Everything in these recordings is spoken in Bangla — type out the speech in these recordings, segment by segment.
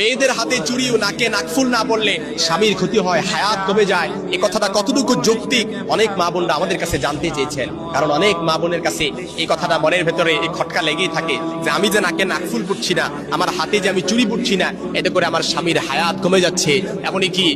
মেয়েদের হাতে চুরি ও নাকে নাকফুল না বললে স্বামীর ক্ষতি হয়, হায়াত কমে যায়। এ কথাটা কতটুকু যৌক্তিক? অনেক মা বোনরা আমাদের কাছে জানতে চেয়েছেন। কারণ অনেক মা বোনের কাছে এই কথাটা মনের ভেতরে এই খটকা লেগেই থাকে যে আমি যে নাকে নাকফুল পড়ছি না, আমার হাতে যে আমি চুরি পুটছি না, এতে করে আমার স্বামীর হায়াত কমে যাচ্ছে। এমনই কি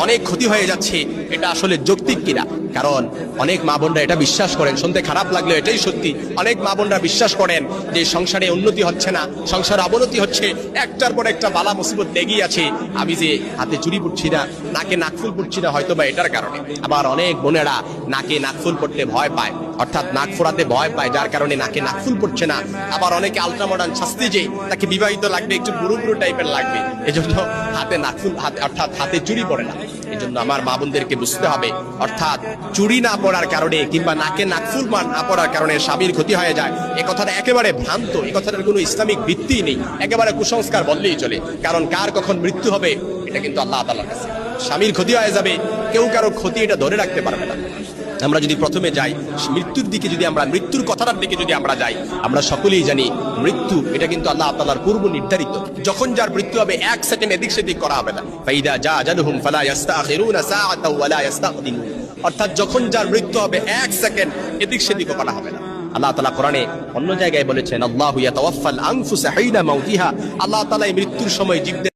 অনেক ক্ষতি হয়ে যাচ্ছে। এটা আসলে যৌক্তিক কিনা? কারণ অনেক মা বোনরা এটা বিশ্বাস করেন। শুনতে খারাপ লাগল এটাই সত্যি। অনেক মা বোনরা বিশ্বাস করেন যে সংসারে উন্নতি হচ্ছে না, সংসার অবনতি হচ্ছে, একটার পর একটা বালা মুসিবত লেগেই আছে। আমি যে হাতে চুরি পড়ছি না, নাকে নাকফুল পড়ছি না হয়তো বা এটার কারণে। আবার অনেক বোনেরা নাকে নাকফুল পড়তে ভয় পায়। অর্থাৎ নাক ফোড়াতে ভয় পায়, যার কারণে নাকে নাকফুল পড়ছে না। আবার অনেকে আলট্রা মডার্ন শাস্তি যে, তাকে বিবাহিত লাগবে, একটু বুড়ো বুড়ো টাইপের লাগবে। এজন্য হাতে নাকফুল হাতে, অর্থাৎ হাতে চুরি পড়ে না। এজন্য আমার মা বোনদেরকে বুঝতে হবে, অর্থাৎ চুরি না পড়ার কারণে কিংবা নাকে নাকফুল না পড়ার কারণে স্বামীর ক্ষতি হয়ে যায়। এ কথাটা একেবারে ভ্রান্ত এই কথাটার কোনো ইসলামিক ভিত্তি নেই। একেবারে কুসংস্কার বললেই চলে, কারণ কার কখন মৃত্যু হবে, এটা কিন্তু আল্লাহ তাআলার কাছে। স্বামীর ক্ষতি হয়ে যাবে কেউ কারও ক্ষতি এটা ধরে রাখতে পারবে না। আমরা যদি প্রথমে যাই, মৃত্যুর দিকে যদি আমরা, মৃত্যুর কথাটার দিকে যদি আমরা যাই, আমরা সকলেই জানি মৃত্যু, এটা কিন্তু আল্লাহ তাআলার পূর্ব নির্ধারিত। যখন যার মৃত্যু হবে, এক সেকেন্ড এদিক সেদিক করা হবে না। ফাইদা যা আজালুহুম ফালা ইস্তাখিরুনা সাআতাও ওয়ালা ইস্তাকদিমুন অর্থাৎ যখন যার মৃত্যু হবে, এক সেকেন্ড এদিক সেদিকও করা হবে না। আল্লাহ তালা কোরআনে অন্য জায়গায় বলেছেন, আল্লাহ আল্লাহ এই মৃত্যুর সময় জীবদের